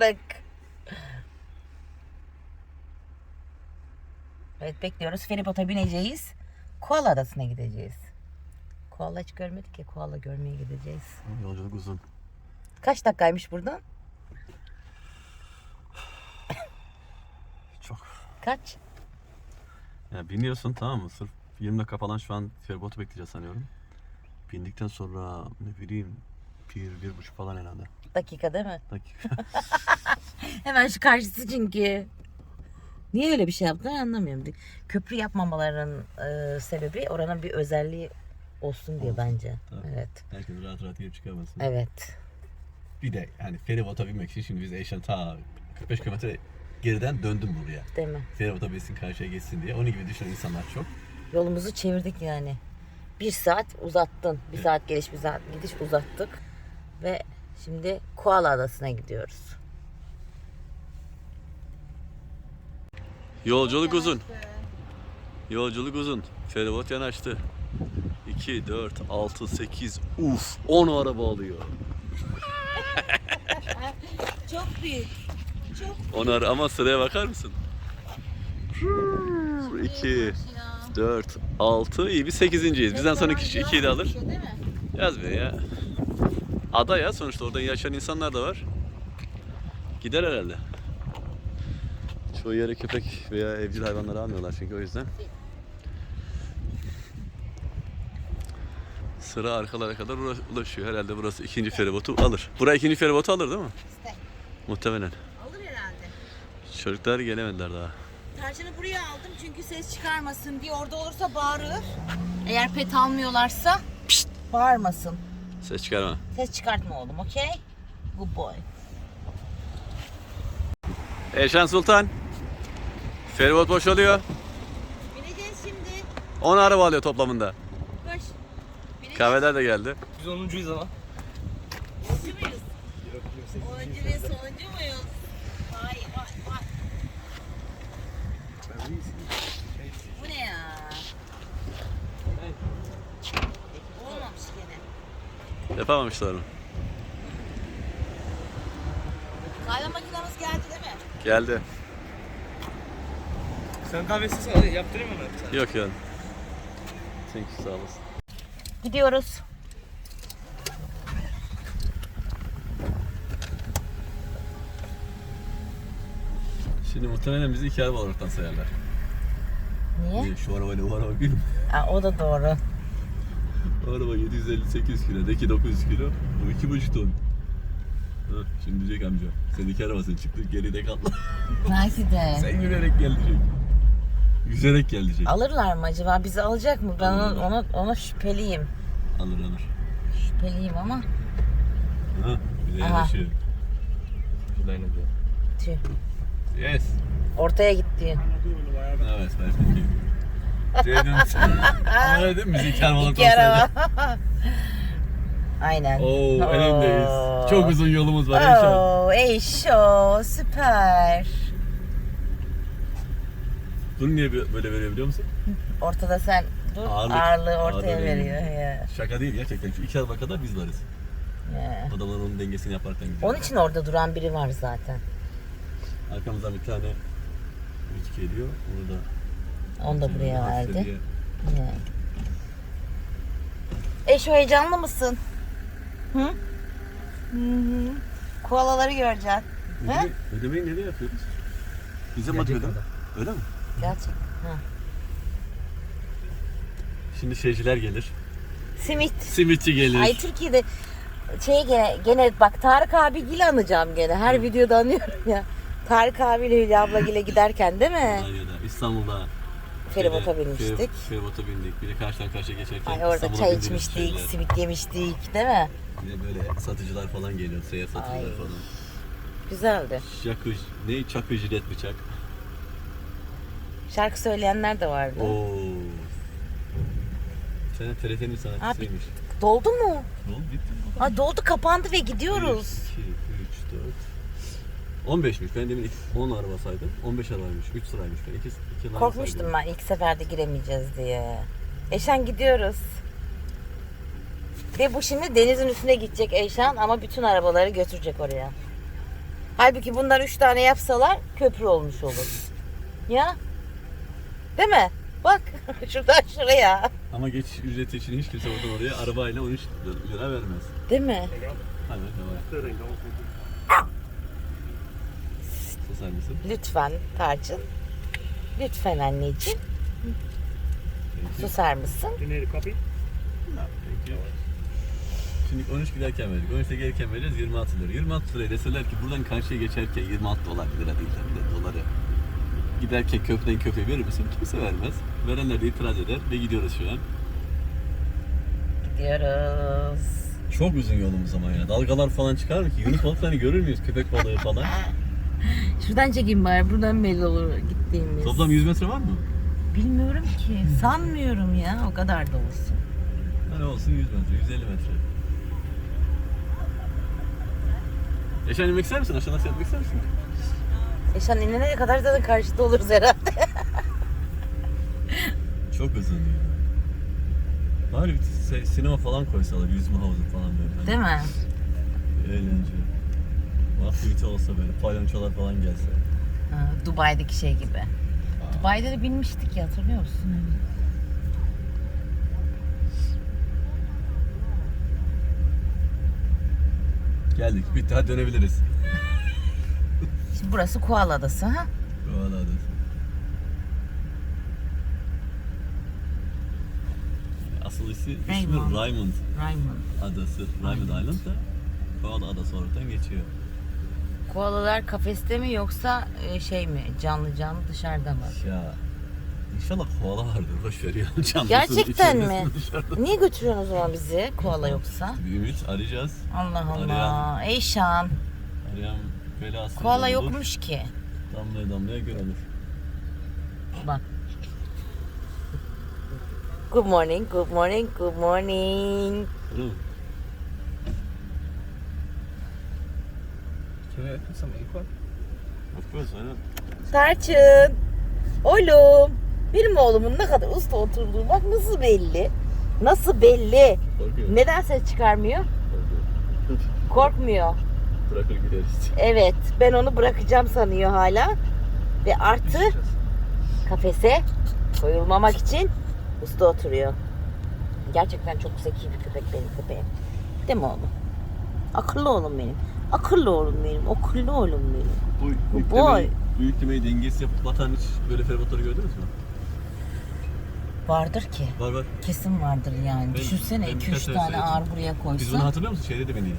kırık. Evet bekliyoruz. Feribota bineceğiz. Koala Adası'na gideceğiz. Koala hiç görmedik ya. Koala görmeye gideceğiz. Yolculuk uzun. Kaç dakikaymış buradan? Çok. Kaç? Ya biniyorsun tamam mı? Sırf 20 dakika falan şu an feribotu bekleyeceğiz sanıyorum. Bindikten sonra ne bileyim bir, bir buçuk falan herhalde. Dakika değil mi? Dakika. Hemen şu karşısı çünkü. Niye öyle bir şey yaptılar anlamıyorum. Köprü yapmamaların e, sebebi oranın bir özelliği olsun diye Olsun, bence. tabii. Evet. Herkes rahat rahat girip çıkamasın. Evet. Bir de yani feribota binmek için şimdi biz Eşen ta 45 kilometre geriden döndüm buraya. Değil mi? Feribota binsin karşıya geçsin diye. Onun gibi düşünen insanlar çok. Yolumuzu çevirdik yani. Bir saat uzattın. Bir saat geliş bir saat gidiş uzattık. Ve şimdi Koala Adası'na gidiyoruz. Yolculuk uzun. Yolculuk uzun. Feribot yanaştı. 2, 4, 6, 8, uf 10 araba alıyor. Çok büyük. 10 ara ama sıraya bakar mısın? 2, 4, 6, iyi bir 8.yiz. Bizden sonraki kişi 2'yi de alır. Değil mi? Yazmıyor ya. Ada ya sonuçta orada yaşayan insanlar da var. Gider herhalde. Çoğu yere köpek veya evcil hayvanları almıyorlar çünkü o yüzden. Sıra arkalara kadar ula- ulaşıyor. Herhalde burası ikinci feribotu alır. Buraya ikinci feribotu alır değil mi? İşte Muhtemelen. alır herhalde. Çocuklar gelemediler daha. Tarçını buraya aldım çünkü ses çıkarmasın diye orada olursa bağırır. Eğer pet almıyorlarsa pişt, bağırmasın. Ses çıkarma. Ses çıkartma oğlum okey? Good boy. Eşen Sultan. Feribot boşalıyor. Bineceğiz şimdi. 10 araba alıyor toplamında. Koş. Bineceğiz. Kahveler de geldi. Biz 10'uncuyuz ama. Yapamamışlar onu. Kahve makinamız geldi değil mi? Geldi. Sen kahvesi sana yaptırayım mı ben sana? Yok yani. Thank you sağ olasın. Gidiyoruz. Şimdi muhtemelen bizi iki araba olaraktan sayarlar. Niye? Niye? Şu arabayla o araba bir mi? Aa, o da doğru. Araba 758 kilo, deki 900 kilo. Bu 2,5 ton. Ha, şimdi diyecek amca. Sen iki arabasın çıktı geride kaldı. Belki de. Sen yürüyerek gel diyecek. Yüzerek gel diyecek. Alırlar mı acaba? Bizi alacak mı? Ben ona, Alırlar. ona, ona şüpheliyim. Alır alır. Şüpheliyim ama. Ha, bir de Aha. yanaşıyor. Şurada yine diyor. Tüh. Yes. Ortaya git diyor. Evet, perfect. Dedim. Ama iki araba olaraktan İki sayarlar. araba. Aynen. Oo, Oo. elindeyiz. Çok uzun yolumuz var Eşan. Oo, Eşo, süper. Bunu niye böyle veriyor biliyor musun? Ortada sen dur, Ağırlık- ağırlığı ortaya ağırlığı veriyor. Ya. Şaka değil gerçekten. Şu iki araba kadar biz varız. Ya. Adamlar onun dengesini yaparken gidiyor. Onun için orada duran biri var zaten. Arkamızdan bir tane üç geliyor. Onu da Onu da buraya verdi. Ya. Eşo heyecanlı mısın? Hı? Hı hı. Koalaları göreceksin. He? Ödeme, ödemeyi nereye yapıyoruz? Bize mi atıyor? Öyle mi? Gerçek. Ha. Şimdi şeyciler gelir. Simit. Simitçi gelir. Ay Türkiye'de şey gene, gene bak Tarık abi gile anacağım gene. Her videoda anıyorum ya. Tarık abiyle Hülya abla gile giderken değil mi? Almanya'da, İstanbul'da. Feribota binmiştik. fer- Feribota bindik. Bir de karşıdan karşıya geçerken Ay orada çay içmiştik, şeyler. simit yemiştik değil mi? Bir de böyle satıcılar falan geliyor. Seyyar satıcılar Ay. falan. Güzeldi. Çakı, ne? Çakı jilet bıçak. Şarkı söyleyenler de vardı. Oo. Sen TRT'nin sanatçısıymış. Doldu mu? Ne oldu? Bitti. Ay doldu kapandı ve gidiyoruz. 1, 2, 3, 4. 15'miş. Ben demin iki- 10 araba saydım. 15 arabaymış. 3 sıraymış. Ben 2 2 line Korkmuştum saydım. ben ilk seferde giremeyeceğiz diye. Eşen gidiyoruz. Ve bu şimdi denizin üstüne gidecek Eşen ama bütün arabaları götürecek oraya. Halbuki bundan üç tane yapsalar köprü olmuş olur. Ya? Değil mi? Bak şuradan şuraya. Ama geçiş ücreti için hiç kimse oradan oraya arabayla 13 lira vermez. Değil mi? Hadi mısın? Lütfen Tarçın. Lütfen anneciğim. Susar mısın? Peki. Şimdi 13 giderken verdik. 13'te gelirken vereceğiz 26 lira. 26 liraya deseler ki buradan karşıya geçerken 26 dolar lira değil de doları. Giderken köprüden köprüye verir misin? Kimse vermez. Verenler de itiraz eder ve gidiyoruz şu an. Gidiyoruz. Çok uzun yolumuz ama ya. Dalgalar falan çıkar mı ki? Yunus balıklarını görür müyüz? Köpek balığı falan. Şuradan çekeyim bari. Buradan belli olur gittiğimiz. Toplam 100 metre var mı? Bilmiyorum ki. Sanmıyorum ya. O kadar da olsun. Hani olsun 100 metre, 150 metre. Yaşar inmek ister misin? Aşağıdan seyretmek ister misin? Eşan inene kadar zaten karşıda oluruz herhalde. Çok uzun ya. Bari bir se- sinema falan koysalar, yüzme havuzu falan böyle. Hani Değil mi? Eğlence. Aktivite olsa böyle, palyonçolar falan gelse. Ha, Dubai'deki şey gibi. Dubai'de de binmiştik ya hatırlıyor musun? Geldik, bitti, hadi dönebiliriz. Şimdi burası Kuala Adası ha? Koala Adası. Asıl ismi, ismi Raymond. Raymond Raymond. Adası. Raymond Island da Koala Adası oradan geçiyor. Koalalar kafeste mi yoksa e, şey mi? Canlı canlı dışarıda mı? Ya inşallah koala vardır. Boş ver ya. Canlısın, Gerçekten mi? Niye götürüyorsun o zaman bizi koala yoksa? Bir ümit arayacağız. Allah Allah. Arayan. Eyşan. Arayan belası. Koala olur. yokmuş ki. Damlaya damlaya göl olur. Bak. Good morning, good morning, good morning. Mi? Of course, aynen. Tarçın. Oğlum. Benim oğlumun ne kadar usta oturduğu bak nasıl belli. Nasıl belli. Korkuyor. Neden ses çıkarmıyor? Korkuyor. Korkmuyor. Bırakır gideriz. Evet ben onu bırakacağım sanıyor hala. Ve artı kafese koyulmamak için usta oturuyor. Gerçekten çok zeki bir köpek benim köpeğim. Değil mi oğlum? Akıllı oğlum benim. Akıllı oğlum benim. Akıllı oğlum benim. Bu Good yüklemeyi, boy. bu yüklemeyi dengesiz yapıp batan hiç böyle feribotları gördünüz mü? Vardır ki. Var var. Kesin vardır yani. Ben- Düşünsene ben 2-3 birkaç tane tane seyrettim. ağır buraya Biz bunu koysa. hatırlıyor musun? Şeyde de bindik.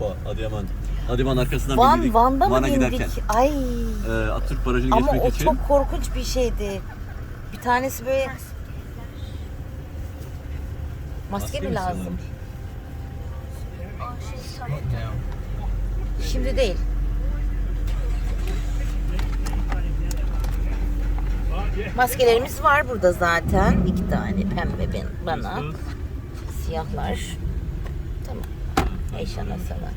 Urfa, Adıyaman. Adıyaman arkasından Van, bindik. Van'da mı Van'a bindik? giderken. Ay. Ee, Atatürk Barajı'nı Ama geçmek o için. çok korkunç bir şeydi. Bir tanesi böyle maske mi lazım? istiyorlarmış? Not now. Şimdi değil. Maskelerimiz var burada zaten. İki tane pembe ben, bana. Siyahlar. Tamam. Eşana sana.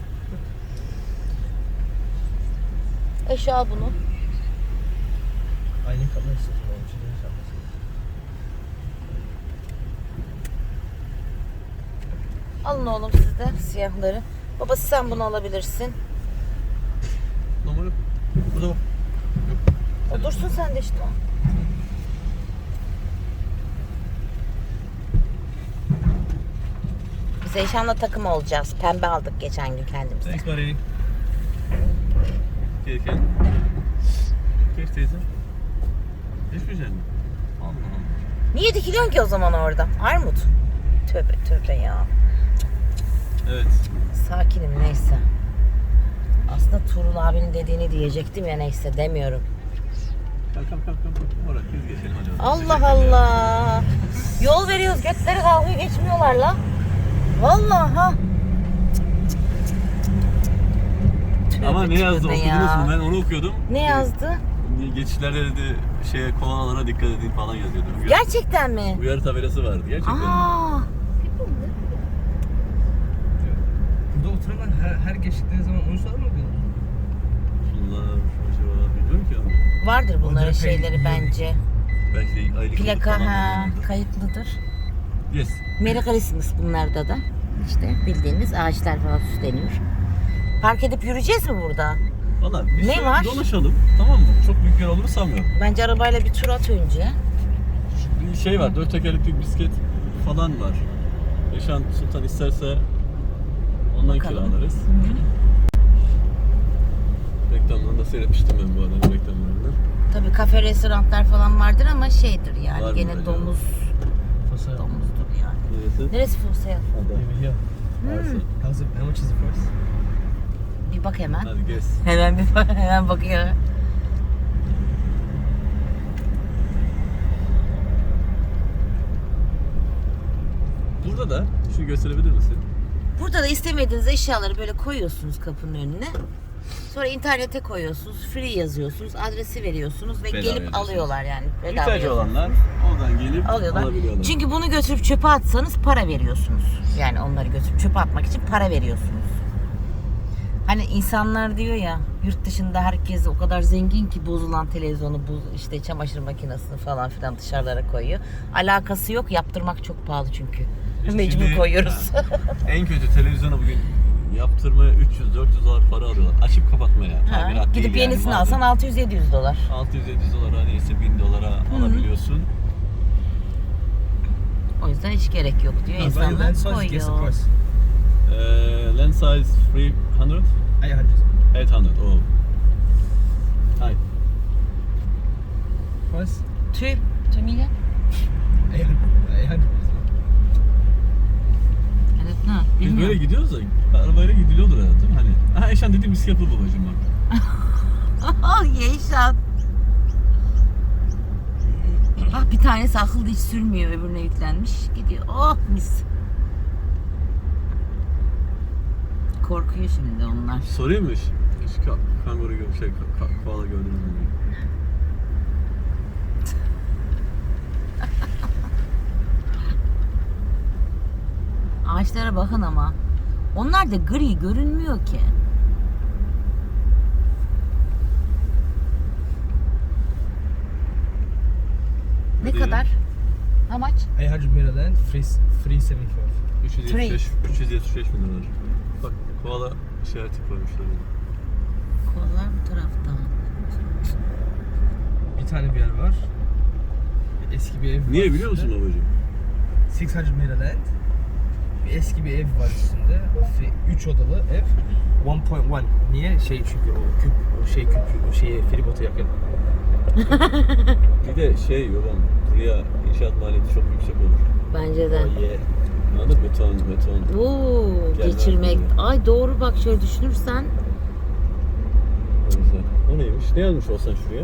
Eş al bunu. Aynı. Ne şapkası? Alın oğlum siz de siyahları. Babası sen bunu alabilirsin. Numara. Burada bak. O dursun sen de işte. Biz Eyşan'la takım olacağız. Pembe aldık geçen gün kendimize. Thanks buddy. Gelirken. Geç teyze. Geçmeyecek mi? Allah Allah. Niye dikiliyorsun ki o zaman orada? Armut. Tövbe tövbe ya. Evet. Sakinim neyse. Aslında Tuğrul abinin dediğini diyecektim ya neyse demiyorum. Kalk kalk kalk kalk. Oraya biz geçelim hadi. Allah Allah. Yol veriyoruz götleri kalkıyor geçmiyorlar la. Vallahi ha. Tövbe Ama ne yazdı tövbe okudunuz ya. mu? Ben onu okuyordum. Ne yazdı? Geçişlerde dedi şeye kolalara dikkat edin falan yazıyordu. Uyarı, Gerçekten mi? uyarı tabelası vardı. Gerçekten. Aa, Burada oturanlar her, her geçtikleri zaman 13 dolar mı Şunlar acaba bilmiyorum ki vardır bunların Onları şeyleri bence. Belki de aylık Plaka falan ha kayıtlıdır. Yes. Merry Christmas bunlarda da. İşte bildiğiniz ağaçlar falan süsleniyor. Park edip yürüyeceğiz mi burada? Valla bir Ne var? dolaşalım tamam mı? Çok büyük yer olur sanmıyorum. Bence arabayla bir tur at önce. Bir şey var, dört tekerlekli bisiklet falan var. Eşan Sultan isterse ondan Bakalım. kiralarız. Reklamlarını da seyretmiştim ben bu adamın reklamlarını. Tabii kafe, restoranlar falan vardır ama şeydir yani Var mı gene acaba? domuz For sale. domuzdur yani. Neresi? Neresi for sale? Hadi. Over here. Arsa. How's it, how much is the price? Bir bak hemen. Hadi gez. Hemen bir bak, hemen bakıyor. Burada da şunu gösterebilir misin? Burada da istemediğiniz eşyaları böyle koyuyorsunuz kapının önüne. Sonra internete koyuyorsunuz, free yazıyorsunuz, adresi veriyorsunuz ve Bedava gelip yazıyorsunuz. alıyorlar yani. Bedava İhtiyacı yazıyorsunuz. olanlar oradan gelip alıyorlar. alabiliyorlar. Çünkü bunu götürüp çöpe atsanız para veriyorsunuz. Yani onları götürüp çöpe atmak için para veriyorsunuz. Hani insanlar diyor ya yurt dışında herkes o kadar zengin ki bozulan televizyonu, bu işte çamaşır makinesini falan filan dışarılara koyuyor. Alakası yok. Yaptırmak çok pahalı çünkü. Mecbur koyuyoruz. En kötü televizyona bugün yaptırmaya 300-400 dolar para alıyorlar. Açıp kapatmaya. Ha, Tamirat gidip değil yani, yenisini madem. alsan 600-700 dolar. 600-700 dolara neyse 1000 dolara alabiliyorsun. O yüzden hiç gerek yok diyor. No, by the İnsanlar lens size, guess the koyuyor. price. Ee, lens size 300? 800. 800. Oh. Hi. Price? Two, two million? 800. 800. Evet ne? Biz böyle gidiyoruz da arabayla gidiliyordur herhalde değil mi? Hani. Ha Eşan dediğim bisiklet bu babacığım bak. Oh Yeşan. Ah bir tanesi akıllı hiç sürmüyor öbürüne yüklenmiş. Gidiyor. Oh mis. Korkuyor şimdi onlar. Soruymuş. Hiç ka kanguru gibi şey, ka ka koala gördünüz mü? Ağaçlara bakın ama. Onlar da gri görünmüyor ki. Ne Hadi. kadar? How much? 800 meter land, 3, 375. 375, 375 bin dolar. Bak koala işareti koymuşlar. Kollar bu tarafta. Bir tane bir yer var. Eski bir ev var. Niye biliyor musun babacığım? 600 meter land. Bir eski bir ev var üstünde. 3 odalı ev. 1.1. Niye? Şey çünkü o küp, o şey küp, o şeye feribota yakın. Bir de şey yolan buraya inşaat maliyeti çok yüksek olur. Bence de. Oh yeah. Anladın mı? Beton, beton. Oo, geçirmek. bunu. Ay doğru bak şöyle düşünürsen. O yüzden. O neymiş? Ne yazmış olsan şuraya?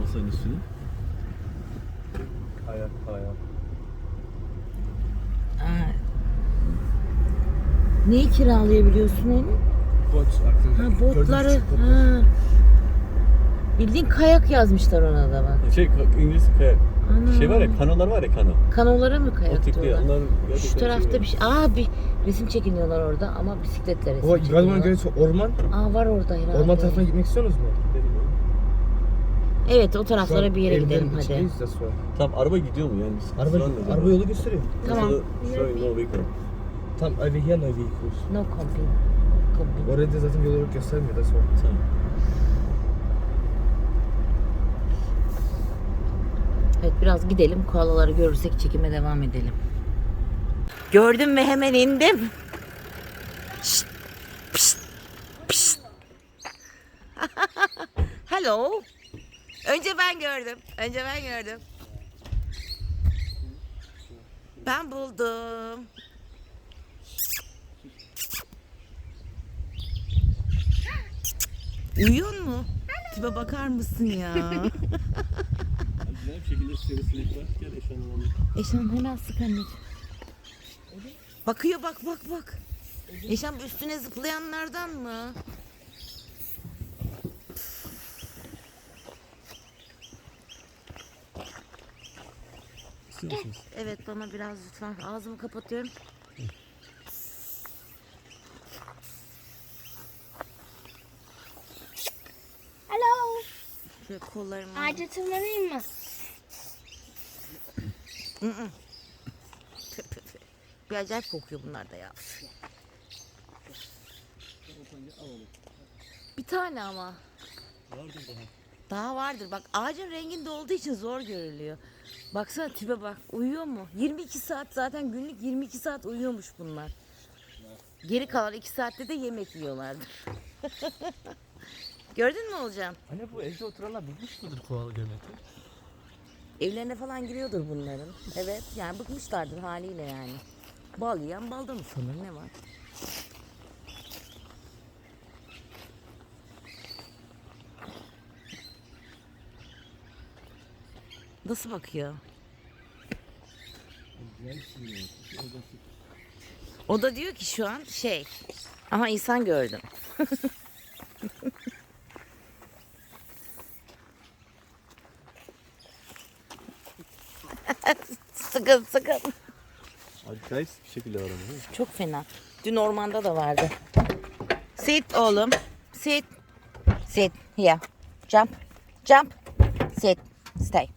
Masanın üstüne. Neyi kiralayabiliyorsun onu? Bot. Ha botları. Ha. Bildiğin kayak yazmışlar ona da bak. Şey, İngiliz kayak. Ana. Şey var ya, kanolar var ya kano. Kanolara mı kayak diyorlar? onlar Şu tarafta bir şey. Aa bir resim çekiniyorlar orada ama bisikletle resim O çekiniyorlar. Gölü'nü orman. Aa var orada herhalde. Orman tarafına gitmek istiyorsunuz mu? Evet o taraflara bir yere gidelim hadi. Tamam araba gidiyor mu yani? Araba, araba yolu gösteriyor. Tamam. Showing no vehicle. Tam here no vehicles. No camping. Camping. Orada zaten yol olarak göstermiyor da sonra. Tamam. Evet biraz gidelim. Koalaları görürsek çekime devam edelim. Gördüm ve hemen indim. Şşt, pşt, pşt. Hello. Önce ben gördüm. Önce ben gördüm. Ben buldum. Uyuyor mu? Tipe bakar mısın ya? Güzel bir şekilde sivrisinek var. Gel eşyanı alalım. Eşan hemen sık anneciğim. Bakıyor bak bak bak. Eşan üstüne zıplayanlardan mı? Evet bana biraz lütfen ağzımı kapatıyorum. Hello. Şöyle kollarımı. Ağaca tırmanayım mı? Bir acayip kokuyor bunlar da ya. Bir tane ama. Vardır daha. Daha vardır. Bak ağacın renginde olduğu için zor görülüyor. Baksana tipe bak. Uyuyor mu? 22 saat zaten günlük 22 saat uyuyormuş bunlar. Geri kalan 2 saatte de yemek yiyorlardır. Gördün mü olacağım? Anne bu evde oturanlar bıkmış mıdır koala görmekten? Evlerine falan giriyordur bunların. Evet yani bıkmışlardır haliyle yani. Bal yiyen balda mı sanır ne var? Nasıl bakıyor? O da diyor ki şu an şey. Aha insan gördüm. sıkın sıkın. Acayip bir şekilde var ama? Çok fena. Dün ormanda da vardı. Sit oğlum. Sit. Sit. Here. Jump. Jump. Sit. Stay.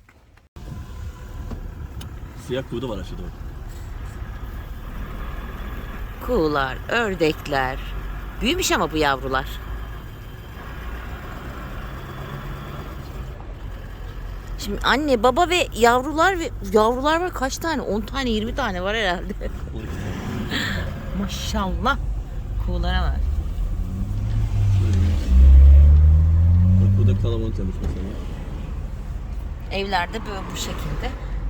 Siyah kuğu var aşağıda. Kuğular, ördekler. Büyümüş ama bu yavrular. Şimdi anne, baba ve yavrular ve yavrular var kaç tane? 10 tane, 20 tane var herhalde. 12 tane. Maşallah. Kuğulara var. Bak bu da kalamontamış mesela. Evlerde böyle bu şekilde.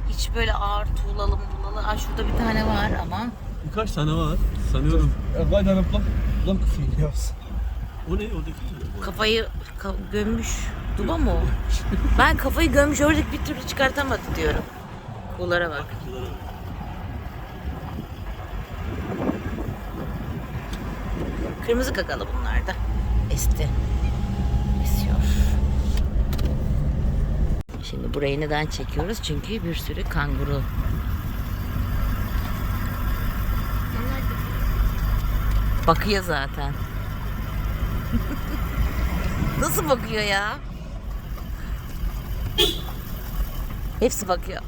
Hiç böyle ağır tuğlalı muğlalı. Aa, şurada bir tane var ama. Birkaç tane var. Sanıyorum. Wij dan een plank, plankvideo's. O ne? Oradaki? Kafayı ka- gömmüş. Duba mı o? Ben kafayı gömmüş ördek bir türlü çıkartamadı diyorum. Kuğulara bak. Kırmızı kakalı bunlar da. Esti. Esiyor. Şimdi burayı neden çekiyoruz? Çünkü bir sürü kanguru. Bakıyor zaten. Nasıl bakıyor ya? Hepsi bakıyor.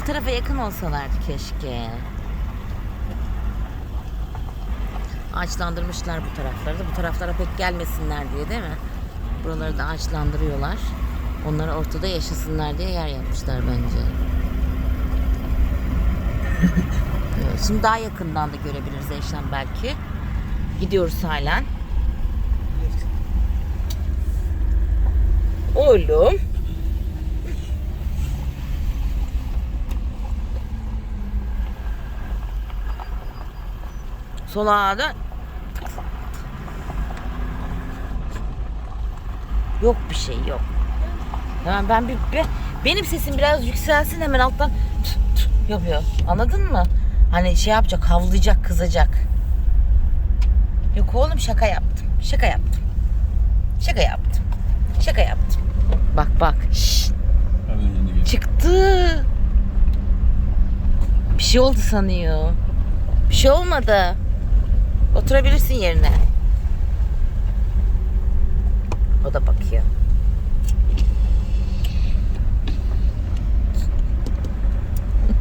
Bu tarafa yakın olsalardı keşke. Ağaçlandırmışlar bu tarafları da. Bu taraflara pek gelmesinler diye değil mi? Buraları da ağaçlandırıyorlar. Onlar ortada yaşasınlar diye yer yapmışlar bence. Şimdi daha yakından da görebiliriz Eşlem belki. Gidiyoruz halen. Oğlum. Sola dön. Yok bir şey yok. Hemen ben bir, bir- benim sesim biraz yükselsin hemen alttan tut tut yapıyor. Anladın mı? Hani şey yapacak, havlayacak, kızacak. Yok oğlum şaka yaptım. Şaka yaptım. Şaka yaptım. Şaka yaptım. Bak bak. Geliyor. çıktı. Bir şey oldu sanıyor. Bir şey olmadı. Oturabilirsin yerine. O da bakıyor.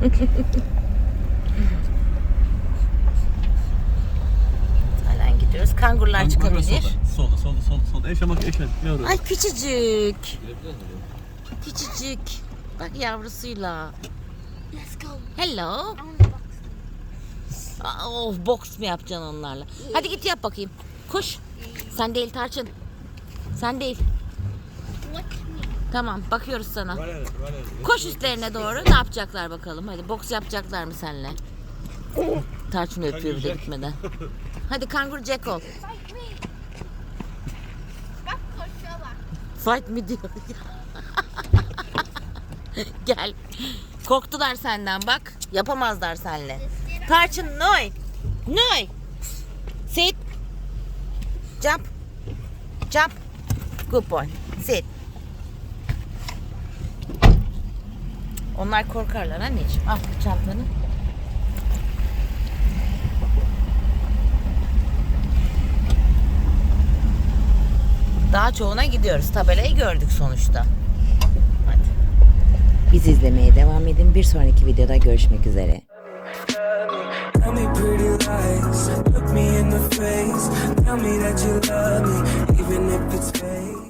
Halen gidiyoruz. Kangurlar Kanka, çıkabilir. Solda, solda, solda, solda. solda. Eşe bak, eşe. Ne? Ay küçücük. Küçücük. Bak yavrusuyla. Let's go. Hello. Box. Of boks mu yapacaksın onlarla? Hadi git yap bakayım. Koş. Sen değil Tarçın. Sen değil. Watch me. Tamam bakıyoruz sana. Koş üstlerine doğru. Ne yapacaklar bakalım. Hadi boks yapacaklar mı seninle? Tarçın öpüyor bir de gitmeden. Hadi kangur Jack ol. Fight me. Bak koşuyorlar. Fight mi diyor. Gel. Korktular senden bak. Yapamazlar seninle. Tarçın noy. Noy. Sit. Jump. Jump. Good boy. Sit. Onlar korkarlar anneciğim. Al çantanı. Daha çoğuna gidiyoruz. Tabelayı gördük sonuçta. Hadi. Bizi izlemeye devam edin. Bir sonraki videoda görüşmek üzere. Tell me pretty lies, look me in the face. Tell me that you love me, even if it's fake.